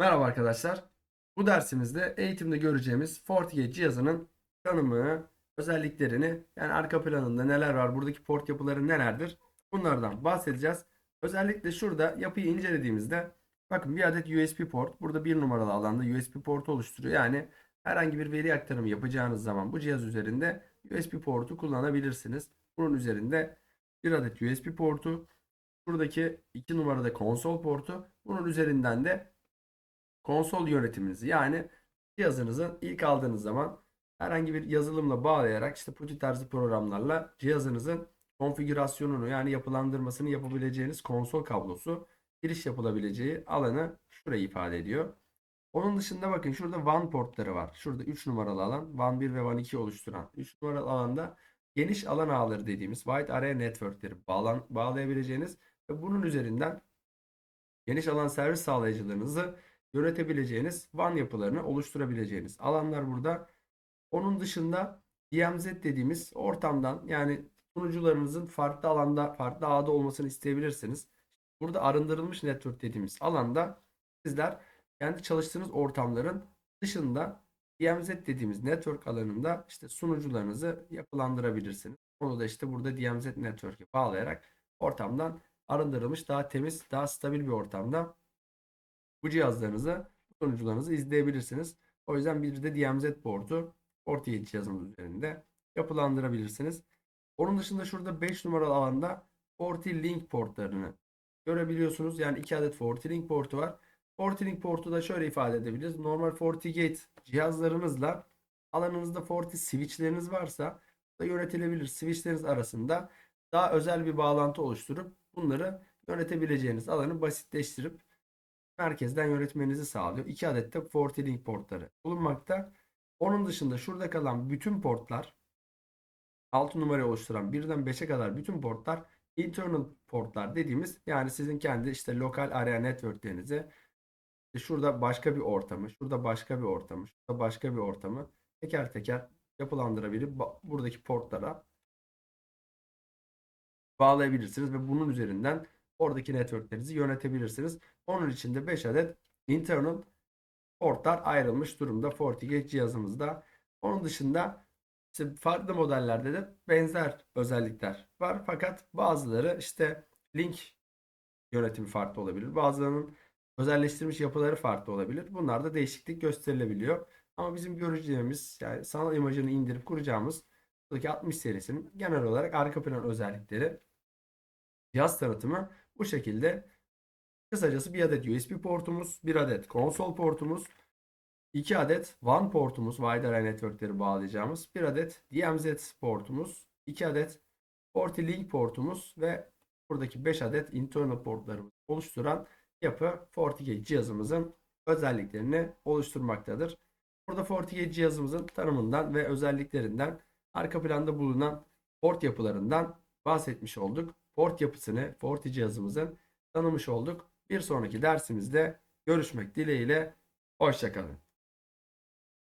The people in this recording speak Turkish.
Merhaba arkadaşlar. Bu dersimizde eğitimde göreceğimiz FortiGate cihazının tanımı, özelliklerini, yani arka planında neler var, buradaki port yapıları nelerdir bunlardan bahsedeceğiz. Özellikle şurada yapıyı incelediğimizde bakın bir adet USB port burada bir numaralı alanda USB portu oluşturuyor. Yani herhangi bir veri aktarımı yapacağınız zaman bu cihaz üzerinde USB portu kullanabilirsiniz. Bunun üzerinde bir adet USB portu, buradaki 2 numarada konsol portu, bunun üzerinden de konsol yönetiminizi yani cihazınızın ilk aldığınız zaman herhangi bir yazılımla bağlayarak işte PuTTY tarzı programlarla cihazınızın konfigürasyonunu yani yapılandırmasını yapabileceğiniz konsol kablosu giriş yapılabileceği alanı şurayı ifade ediyor. Onun dışında bakın şurada WAN portları var. Şurada 3 numaralı alan WAN 1 ve WAN 2 oluşturan 3 numaralı alanda geniş alan ağları dediğimiz Wide Area Network'leri bağlan, bağlayabileceğiniz ve bunun üzerinden geniş alan servis sağlayıcılarınızı yönetebileceğiniz WAN yapılarını oluşturabileceğiniz alanlar burada. Onun dışında DMZ dediğimiz ortamdan yani sunucularınızın farklı alanda, farklı ağda olmasını isteyebilirsiniz. Burada arındırılmış network dediğimiz alanda sizler kendi çalıştığınız ortamların dışında DMZ dediğimiz network alanında işte sunucularınızı yapılandırabilirsiniz. Onu da işte burada DMZ network'e bağlayarak ortamdan arındırılmış daha temiz, daha stabil bir ortamda bu cihazlarınızı, bu sunucularınızı izleyebilirsiniz. O yüzden bir de DMZ portu FortiGate cihazımız üzerinde yapılandırabilirsiniz. Onun dışında şurada 5 numaralı alanda FortiLink portlarını görebiliyorsunuz. Yani 2 adet FortiLink portu var. FortiLink portu da şöyle ifade edebiliriz. Normal FortiGate cihazlarınızla alanınızda Forti switchleriniz varsa da yönetilebilir switchleriniz arasında daha özel bir bağlantı oluşturup bunları yönetebileceğiniz alanı basitleştirip merkezden yönetmenizi sağlıyor. 2 adet de FortiLink portları bulunmakta. Onun dışında şurada kalan bütün portlar 6 numarayı oluşturan 1'den 5'e kadar bütün portlar internal portlar dediğimiz yani sizin kendi işte lokal area networklerinizi işte şurada başka bir ortamı, şurada başka bir ortamı, şurada başka bir ortamı teker teker yapılandırabilir. Buradaki portlara bağlayabilirsiniz ve bunun üzerinden oradaki networklerinizi yönetebilirsiniz. Onun için de 5 adet internal portlar ayrılmış durumda FortiGate cihazımızda. Onun dışında işte farklı modellerde de benzer özellikler var. Fakat bazıları işte link yönetimi farklı olabilir. Bazılarının özelleştirilmiş yapıları farklı olabilir. Bunlarda değişiklik gösterilebiliyor. Ama bizim göreceğimiz yani sanal imajını indirip kuracağımız buradaki 60 serisinin genel olarak arka plan özellikleri cihaz tanıtımı bu şekilde. Kısacası bir adet USB portumuz, bir adet konsol portumuz, iki adet WAN portumuz, Wide Area Network'leri bağlayacağımız, bir adet DMZ portumuz, iki adet FortiLink portumuz ve buradaki 5 adet internal portlarımızı oluşturan yapı FortiGate cihazımızın özelliklerini oluşturmaktadır. Burada FortiGate cihazımızın tanımından ve özelliklerinden arka planda bulunan port yapılarından bahsetmiş olduk. Port yapısını Forti cihazımızın tanımış olduk. Bir sonraki dersimizde görüşmek dileğiyle. Hoşçakalın.